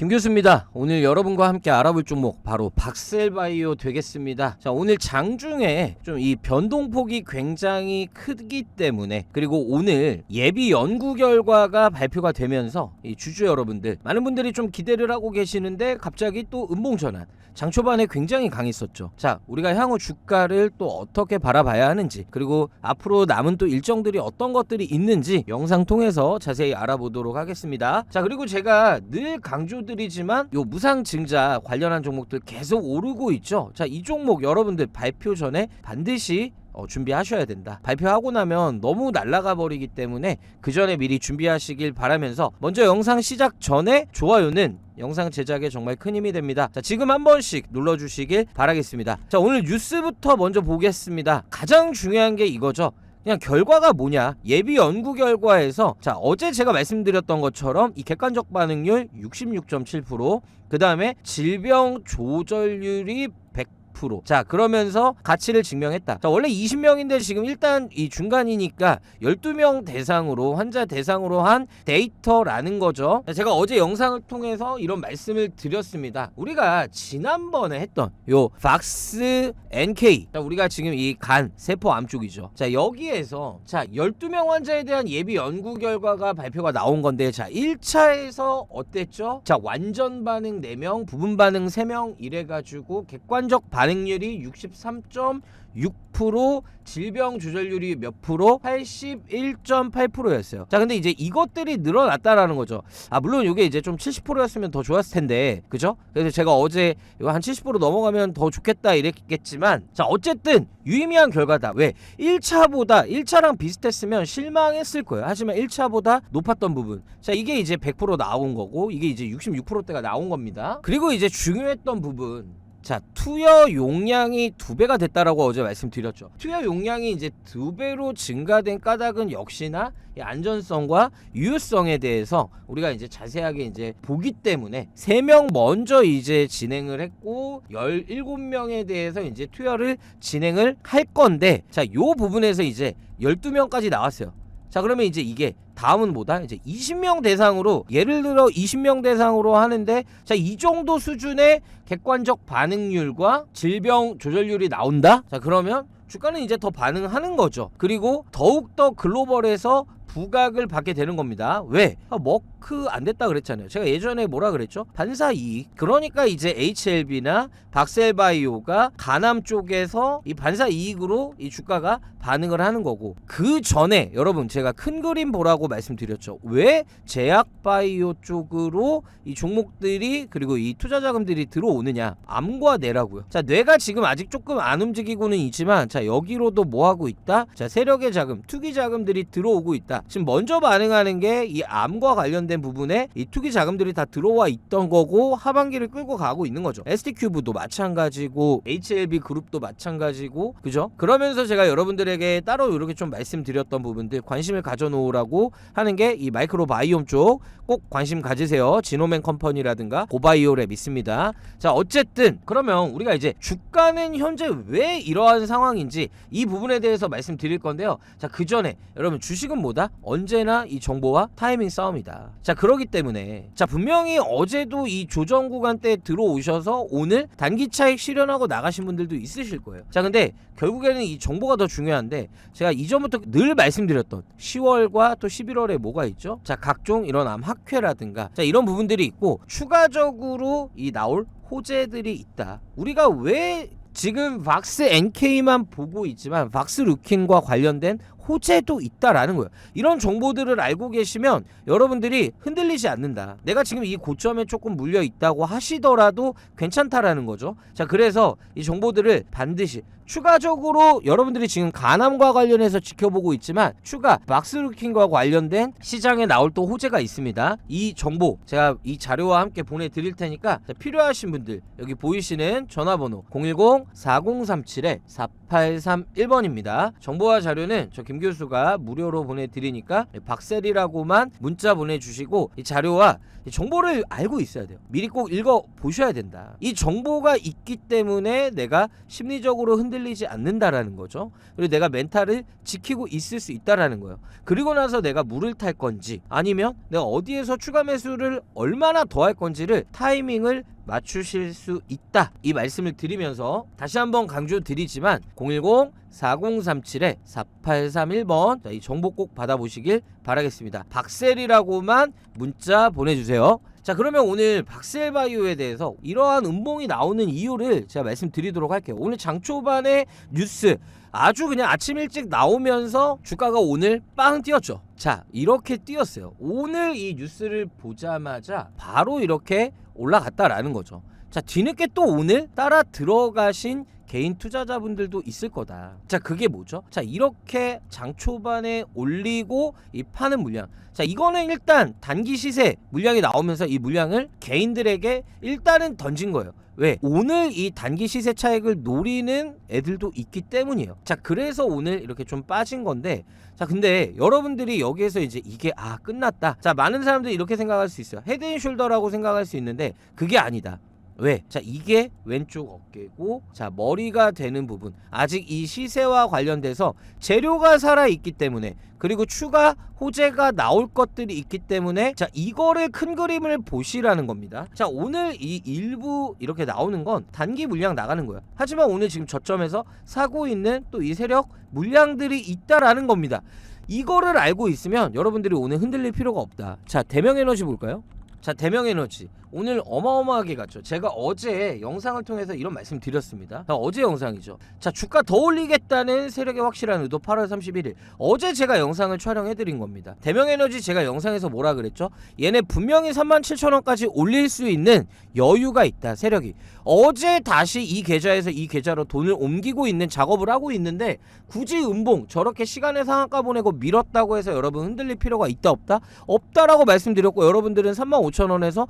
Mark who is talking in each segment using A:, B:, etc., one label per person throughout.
A: 김 교수입니다. 오늘 여러분과 함께 알아볼 종목 바로 박셀바이오 되겠습니다. 자, 오늘 장중에 좀 이 변동폭이 굉장히 크기 때문에 그리고 오늘 예비 연구 결과가 발표가 되면서 이 주주 여러분들 많은 분들이 좀 기대를 하고 계시는데 갑자기 또 음봉 전환 장 초반에 굉장히 강했었죠. 자, 우리가 향후 주가를 또 어떻게 바라봐야 하는지 그리고 앞으로 남은 또 일정들이 어떤 것들이 있는지 영상 통해서 자세히 알아보도록 하겠습니다. 자, 그리고 제가 늘 강조 드리지만 요 무상 증자 관련한 종목들 계속 오르고 있죠. 자, 이 종목 여러분들 발표 전에 반드시 어, 준비하셔야 된다. 발표하고 나면 너무 날아가 버리기 때문에 그 전에 미리 준비하시길 바라면서 먼저 영상 시작 전에 좋아요는 영상 제작에 정말 큰 힘이 됩니다. 자, 지금 한 번씩 눌러주시길 바라겠습니다. 자, 오늘 뉴스부터 먼저 보겠습니다. 가장 중요한 게 이거죠. 그냥 결과가 뭐냐 예비 연구 결과에서 자 어제 제가 말씀드렸던 것처럼 이 객관적 반응률 66.7%그 다음에 질병 조절률이 100%. 자, 그러면서 가치를 증명했다. 자, 원래 20명인데 지금 일단 이 중간이니까 12명 대상으로 환자 대상으로 한 데이터라는 거죠. 자, 제가 어제 영상을 통해서 이런 말씀을 드렸습니다. 우리가 지난번에 했던 요 박스 NK. 자, 우리가 지금 이 간 세포 암 쪽이죠. 자, 여기에서 자, 12명 환자에 대한 예비 연구 결과가 발표가 나온 건데 자, 1차에서 어땠죠? 자, 완전 반응 4명, 부분 반응 3명 이래 가지고 객관적 반응 률이 63.6% 질병 조절률이 몇 프로? 81.8%였어요. 자, 근데 이제 이것들이 늘어났다라는 거죠. 아, 물론 이게 이제 좀 70%였으면 더 좋았을 텐데. 그죠? 그래서 제가 어제 이거 한 70% 넘어가면 더 좋겠다 이랬겠지만 자, 어쨌든 유의미한 결과다. 왜? 1차보다 1차랑 비슷했으면 실망했을 거예요. 하지만 1차보다 높았던 부분. 자, 이게 이제 100% 나온 거고 이게 이제 66%대가 나온 겁니다. 그리고 이제 중요했던 부분 자 투여 용량이 두 배가 됐다라고 어제 말씀드렸죠. 투여 용량이 이제 두 배로 증가된 까닭은 역시나 이 안전성과 유효성에 대해서 우리가 이제 자세하게 이제 보기 때문에 세 명 먼저 이제 진행을 했고 17명에 대해서 이제 투여를 진행을 할 건데 자 요 부분에서 이제 12명까지 나왔어요. 자 그러면 이제 이게 다음은 뭐다? 이제 20명 대상으로 예를 들어 20명 대상으로 하는데 자 이 정도 수준의 객관적 반응률과 질병 조절률이 나온다? 자 그러면 주가는 이제 더 반응하는 거죠. 그리고 더욱 더 글로벌에서 부각을 받게 되는 겁니다. 왜? 아, 머크 안 됐다 그랬잖아요. 제가 예전에 뭐라 그랬죠? 반사 이익. 그러니까 이제 HLB나 박셀바이오가 가남 쪽에서 이 반사 이익으로 이 주가가 반응을 하는 거고 그 전에 여러분 제가 큰 그림 보라고 말씀드렸죠. 왜 제약 바이오 쪽으로 이 종목들이 그리고 이 투자 자금들이 들어오느냐? 암과 뇌라고요. 자, 뇌가 지금 아직 조금 안 움직이고는 있지만 자, 여기로도 뭐 하고 있다? 자, 세력의 자금, 투기 자금들이 들어오고 있다. 지금 먼저 반응하는 게 이 암과 관련된 부분에 이 투기 자금들이 다 들어와 있던 거고 하반기를 끌고 가고 있는 거죠. ST 큐브도 마찬가지고 HLB 그룹도 마찬가지고 그죠? 그러면서 제가 여러분들에게 따로 이렇게 좀 말씀드렸던 부분들 관심을 가져놓으라고 하는 게 이 마이크로 바이옴 쪽 꼭 관심 가지세요. 지노맨 컴퍼니라든가 고바이오랩 있습니다. 자 어쨌든 그러면 우리가 이제 주가는 현재 왜 이러한 상황인지 이 부분에 대해서 말씀드릴 건데요. 자 그 전에 여러분 주식은 뭐다? 언제나 이 정보와 타이밍 싸움이다. 자 그러기 때문에 자 분명히 어제도 이 조정 구간 때 들어오셔서 오늘 단기 차익 실현하고 나가신 분들도 있으실 거예요. 자 근데 결국에는 이 정보가 더 중요한데 제가 이전부터 늘 말씀드렸던 10월과 또 11월에 뭐가 있죠? 자 각종 이런 암 학회라든가 자 이런 부분들이 있고 추가적으로 이 나올 호재들이 있다. 우리가 왜 지금 박스 NK만 보고 있지만 박스 루킨과 관련된 호재도 있다라는 거예요. 이런 정보들을 알고 계시면 여러분들이 흔들리지 않는다. 내가 지금 이 고점에 조금 물려 있다고 하시더라도 괜찮다라는 거죠. 자, 그래서 이 정보들을 반드시 추가적으로 여러분들이 지금 간암과 관련해서 지켜보고 있지만 추가 박스루킹과 관련된 시장에 나올 또 호재가 있습니다. 이 정보 제가 이 자료와 함께 보내드릴 테니까 자, 필요하신 분들 여기 보이시는 전화번호 010-4037-4831번입니다. 정보와 자료는 저김김 교수가 무료로 보내드리니까 박셀이라고만 문자 보내주시고 이 자료와 이 정보를 알고 있어야 돼요. 미리 꼭 읽어 보셔야 된다. 이 정보가 있기 때문에 내가 심리적으로 흔들 리지 않는다라는 거죠. 그리고 내가 멘탈을 지키고 있을 수 있다라는 거예요. 그리고 나서 내가 물을 탈 건지 아니면 내가 어디에서 추가 매수를 얼마나 더 할 건지를 타이밍을 맞추실 수 있다. 이 말씀을 드리면서 다시 한번 강조 드리지만 010 4037에 4831번 자, 이 정보 꼭 받아보시길 바라겠습니다. 박셀이라고만 문자 보내주세요. 자 그러면 오늘 박셀바이오에 대해서 이러한 음봉이 나오는 이유를 제가 말씀드리도록 할게요. 오늘 장 초반의 뉴스 아주 그냥 아침 일찍 나오면서 주가가 오늘 빵 뛰었죠. 자 이렇게 뛰었어요. 오늘 이 뉴스를 보자마자 바로 이렇게 올라갔다라는 거죠. 자 뒤늦게 또 오늘 따라 들어가신 개인 투자자분들도 있을 거다. 자, 그게 뭐죠? 자, 이렇게 장 초반에 올리고 이 파는 물량. 자, 이거는 일단 단기 시세 물량이 나오면서 이 물량을 개인들에게 일단은 던진 거예요. 왜? 오늘 이 단기 시세 차익을 노리는 애들도 있기 때문이에요. 자, 그래서 오늘 이렇게 좀 빠진 건데, 자, 근데 여러분들이 여기에서 이제 이게 아, 끝났다. 자, 많은 사람들이 이렇게 생각할 수 있어요. 헤드앤숄더라고 생각할 수 있는데, 그게 아니다. 왜? 자, 이게 왼쪽 어깨고, 자, 머리가 되는 부분. 아직 이 시세와 관련돼서 재료가 살아있기 때문에, 그리고 추가 호재가 나올 것들이 있기 때문에, 자, 이거를 큰 그림을 보시라는 겁니다. 자, 오늘 이 일부 이렇게 나오는 건 단기 물량 나가는 거야. 하지만 오늘 지금 저점에서 사고 있는 또 이 세력 물량들이 있다라는 겁니다. 이거를 알고 있으면 여러분들이 오늘 흔들릴 필요가 없다. 자, 대명 에너지 볼까요? 자 대명 에너지 오늘 어마어마하게 갔죠. 제가 어제 영상을 통해서 이런 말씀 드렸습니다. 자, 어제 영상이죠. 자 주가 더 올리겠다는 세력의 확실한 의도 8월 31일 어제 제가 영상을 촬영해 드린 겁니다. 대명에너지 제가 영상에서 뭐라 그랬죠? 얘네 분명히 37,000원까지 올릴 수 있는 여유가 있다 세력이. 어제 다시 이 계좌에서 이 계좌로 돈을 옮기고 있는 작업을 하고 있는데 굳이 음봉 저렇게 시간의 상한가 보내고 밀었다고 해서 여러분 흔들릴 필요가 있다 없다? 없다라고 말씀드렸고 여러분들은 35,000원에서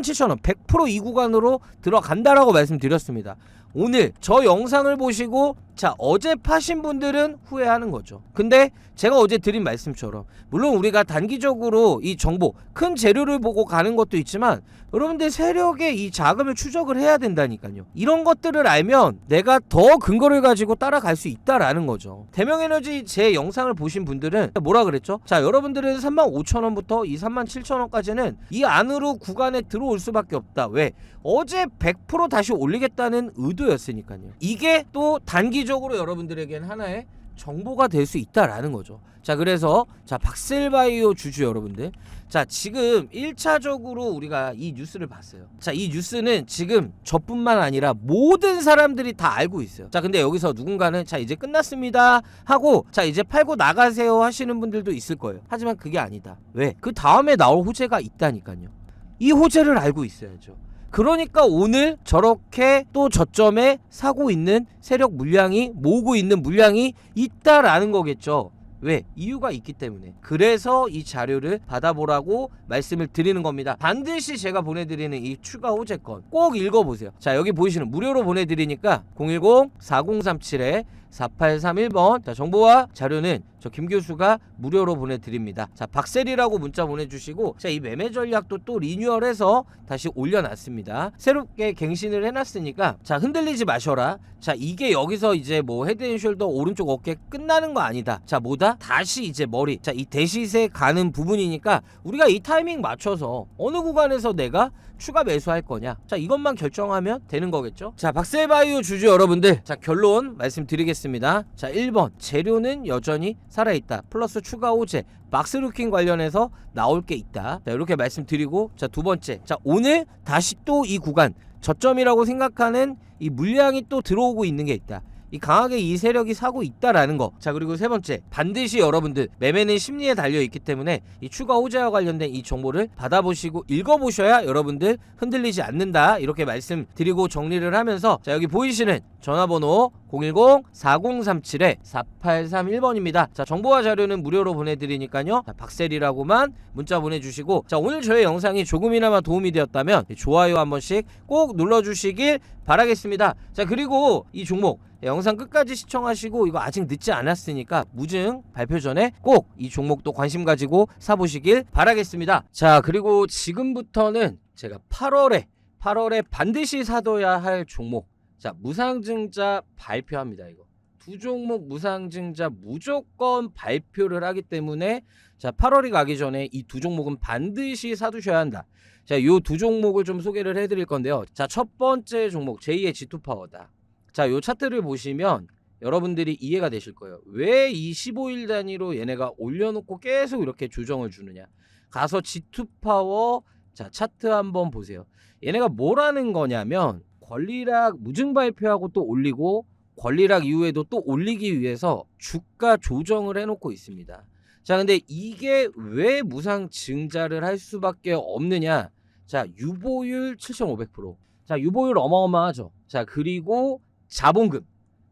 A: 37,000원 100%이 구간으로 들어간다라고 말씀드렸습니다. 오늘 저 영상을 보시고 자 어제 파신 분들은 후회하는 거죠. 근데 제가 어제 드린 말씀처럼 물론 우리가 단기적으로 이 정보 큰 재료를 보고 가는 것도 있지만 여러분들 세력의 이 자금을 추적을 해야 된다니까요. 이런 것들을 알면 내가 더 근거를 가지고 따라갈 수 있다라는 거죠. 대명에너지 제 영상을 보신 분들은 뭐라 그랬죠? 자 여러분들은 35,000원부터 이 37,000원까지는 이 안으로 구간에 들어올 수밖에 없다. 왜? 어제 100% 다시 올리겠다는 의도였으니까요. 이게 또 단기적으로 여러분들에겐 하나의 정보가 될 수 있다라는 거죠. 자, 그래서 자, 박셀바이오 주주 여러분들. 자, 지금 1차적으로 우리가 이 뉴스를 봤어요. 자, 이 뉴스는 지금 저뿐만 아니라 모든 사람들이 다 알고 있어요. 자, 근데 여기서 누군가는 자, 이제 끝났습니다 하고 자, 이제 팔고 나가세요 하시는 분들도 있을 거예요. 하지만 그게 아니다. 왜? 그 다음에 나올 호재가 있다니까요. 이 호재를 알고 있어야죠. 그러니까 오늘 저렇게 또 저점에 사고 있는 세력 물량이 모으고 있는 물량이 있다라는 거겠죠. 왜? 이유가 있기 때문에. 그래서 이 자료를 받아보라고 말씀을 드리는 겁니다. 반드시 제가 보내드리는 이 추가 호재건 꼭 읽어보세요. 자, 여기 보이시는 무료로 보내드리니까 010-4037에 4831번 자, 정보와 자료는 저 김 교수가 무료로 보내드립니다. 자, 박셀이라고 문자 보내주시고 자, 이 매매 전략도 또 리뉴얼해서 다시 올려놨습니다. 새롭게 갱신을 해놨으니까 자, 흔들리지 마셔라. 자, 이게 여기서 이제 뭐 헤드 앤 숄더 오른쪽 어깨 끝나는 거 아니다. 자, 뭐다? 다시 이제 머리. 자, 이 대시세 가는 부분이니까 우리가 이 타이밍 맞춰서 어느 구간에서 내가 추가 매수할 거냐. 자, 이것만 결정하면 되는 거겠죠? 자, 박셀바이오 주주 여러분들. 자, 결론 말씀드리겠습니다. 자, 1번. 재료는 여전히 살아있다. 플러스 추가 호재. 박스루킹 관련해서 나올 게 있다. 자, 이렇게 말씀드리고 자, 두 번째. 자, 오늘 다시 또 이 구간 저점이라고 생각하는 이 물량이 또 들어오고 있는 게 있다. 이 강하게 이 세력이 사고 있다라는 거. 자 그리고 세 번째 반드시 여러분들 매매는 심리에 달려 있기 때문에 이 추가 호재와 관련된 이 정보를 받아보시고 읽어보셔야 여러분들 흔들리지 않는다 이렇게 말씀드리고 정리를 하면서 자 여기 보이시는 전화번호 010-4037에 4831번입니다. 자 정보와 자료는 무료로 보내드리니까요. 자, 박셀이라고만 문자 보내주시고 자 오늘 저의 영상이 조금이나마 도움이 되었다면 좋아요 한 번씩 꼭 눌러주시길 바라겠습니다. 자 그리고 이 종목 영상 끝까지 시청하시고 이거 아직 늦지 않았으니까 무증 발표 전에 꼭 이 종목도 관심 가지고 사보시길 바라겠습니다. 자 그리고 지금부터는 제가 8월에 8월에 반드시 사둬야 할 종목 자 무상증자 발표합니다 이거 두 종목 무상증자 무조건 발표를 하기 때문에 자 8월이 가기 전에 이 두 종목은 반드시 사두셔야 한다. 자, 요두 종목을 좀 소개를 해드릴 건데요. 자, 첫 번째 종목 제2의 G2 파워다. 자, 요 차트를 보시면 여러분들이 이해가 되실 거예요. 왜이 15일 단위로 얘네가 올려놓고 계속 이렇게 조정을 주느냐? 가서 G2 파워 자 차트 한번 보세요. 얘네가 뭐라는 거냐면 권리락 무증 발표하고 또 올리고 권리락 이후에도 또 올리기 위해서 주가 조정을 해놓고 있습니다. 자, 근데 이게 왜 무상 증자를 할 수밖에 없느냐? 자, 유보율 7,500%. 자, 유보율 어마어마하죠. 자, 그리고 자본금.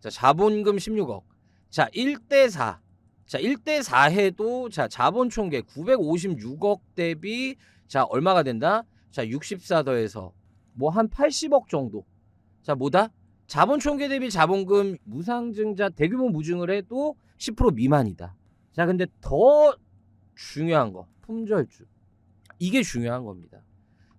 A: 자, 자본금 16억. 자, 1대 4. 자, 1대 4 해도 자, 자본 총계 956억 대비 자, 얼마가 된다? 자, 64 더해서 뭐 한 80억 정도. 자, 뭐다? 자본 총계 대비 자본금 무상증자 대규모 무증을 해도 10% 미만이다. 자, 근데 더 중요한 거 품절주 이게 중요한 겁니다.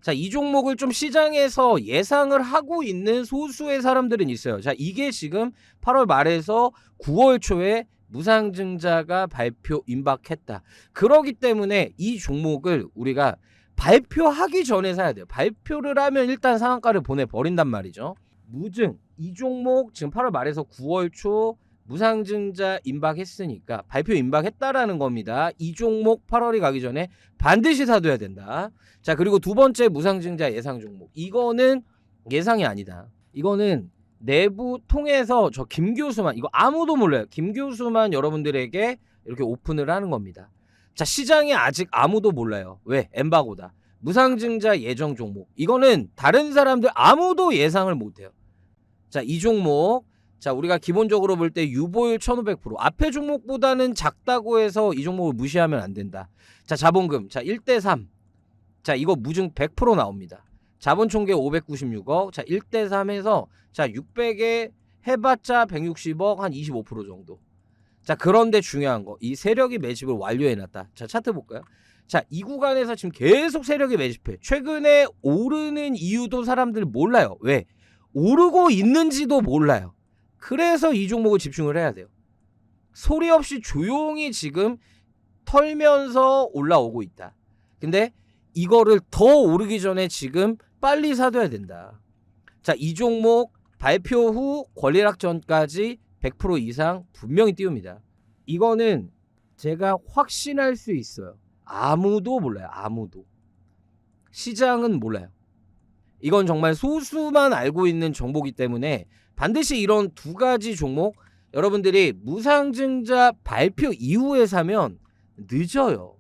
A: 자, 이 종목을 좀 시장에서 예상을 하고 있는 소수의 사람들은 있어요. 자, 이게 지금 8월 말에서 9월 초에 무상증자가 발표 임박했다. 그러기 때문에 이 종목을 우리가 발표하기 전에 사야 돼요. 발표를 하면 일단 상한가를 보내버린단 말이죠. 무증 이 종목 지금 8월 말에서 9월 초 무상증자 임박했으니까 발표 임박했다라는 겁니다. 이 종목 8월이 가기 전에 반드시 사둬야 된다. 자 그리고 두 번째 무상증자 예상 종목 이거는 예상이 아니다. 이거는 내부 통해서 저 김 교수만 이거 아무도 몰라요. 김 교수만 여러분들에게 이렇게 오픈을 하는 겁니다. 자 시장에 아직 아무도 몰라요. 왜? 엠바고다. 무상증자 예정 종목 이거는 다른 사람들 아무도 예상을 못해요. 자 이 종목 자, 우리가 기본적으로 볼 때 유보율 1500% 앞에 종목보다는 작다고 해서 이 종목을 무시하면 안 된다. 자, 자본금. 자, 1대 3. 자, 이거 무증 100% 나옵니다. 자본 총계 596억. 자, 1대 3에서 자, 600에 해봤자 160억 한 25% 정도. 자, 그런데 중요한 거. 이 세력이 매집을 완료해 놨다. 자, 차트 볼까요? 자, 이 구간에서 지금 계속 세력이 매집해. 최근에 오르는 이유도 사람들 몰라요. 왜? 오르고 있는지도 몰라요. 그래서 이 종목을 집중을 해야 돼요. 소리 없이 조용히 지금 털면서 올라오고 있다. 근데 이거를 더 오르기 전에 지금 빨리 사둬야 된다. 자, 이 종목 발표 후 권리락 전까지 100% 이상 분명히 띄웁니다. 이거는 제가 확신할 수 있어요. 아무도 몰라요. 아무도. 시장은 몰라요. 이건 정말 소수만 알고 있는 정보기 때문에 반드시 이런 두 가지 종목 여러분들이 무상증자 발표 이후에 사면 늦어요.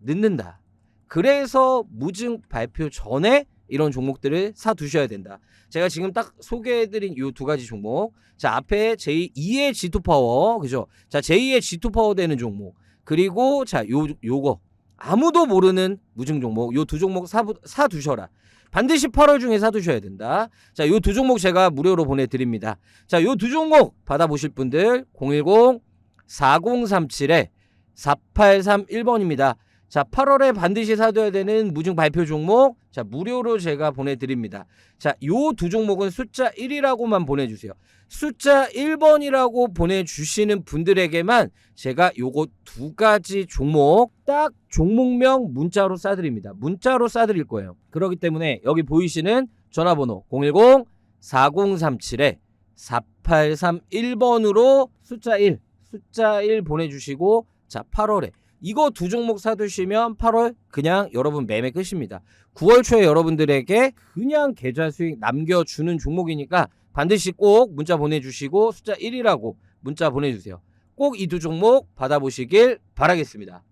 A: 늦는다. 그래서 무증 발표 전에 이런 종목들을 사 두셔야 된다. 제가 지금 딱 소개해드린 이 두 가지 종목. 자 앞에 제2의 G2 파워 그죠? 자 제2의 G2 파워 되는 종목 그리고 자 요 요거 아무도 모르는 무증 종목 요 두 종목 사, 사 두셔라. 반드시 8월 중에 사두셔야 된다. 자, 요 두 종목 제가 무료로 보내드립니다. 자, 요 두 종목 받아보실 분들 010-4037에 4831번입니다. 자, 8월에 반드시 사둬야 되는 무증 발표 종목 자, 무료로 제가 보내드립니다. 자, 요 두 종목은 숫자 1이라고만 보내주세요. 숫자 1번이라고 보내주시는 분들에게만 제가 요거 두 가지 종목 딱 종목명 문자로 싸드립니다. 문자로 싸드릴 거예요. 그렇기 때문에 여기 보이시는 전화번호 010-4037에 4831번으로 숫자 1, 숫자 1 보내주시고 자 8월에 이거 두 종목 사두시면 8월 그냥 여러분 매매 끝입니다. 9월 초에 여러분들에게 그냥 계좌 수익 남겨주는 종목이니까 반드시 꼭 문자 보내주시고 숫자 1이라고 문자 보내주세요. 꼭 이 두 종목 받아보시길 바라겠습니다.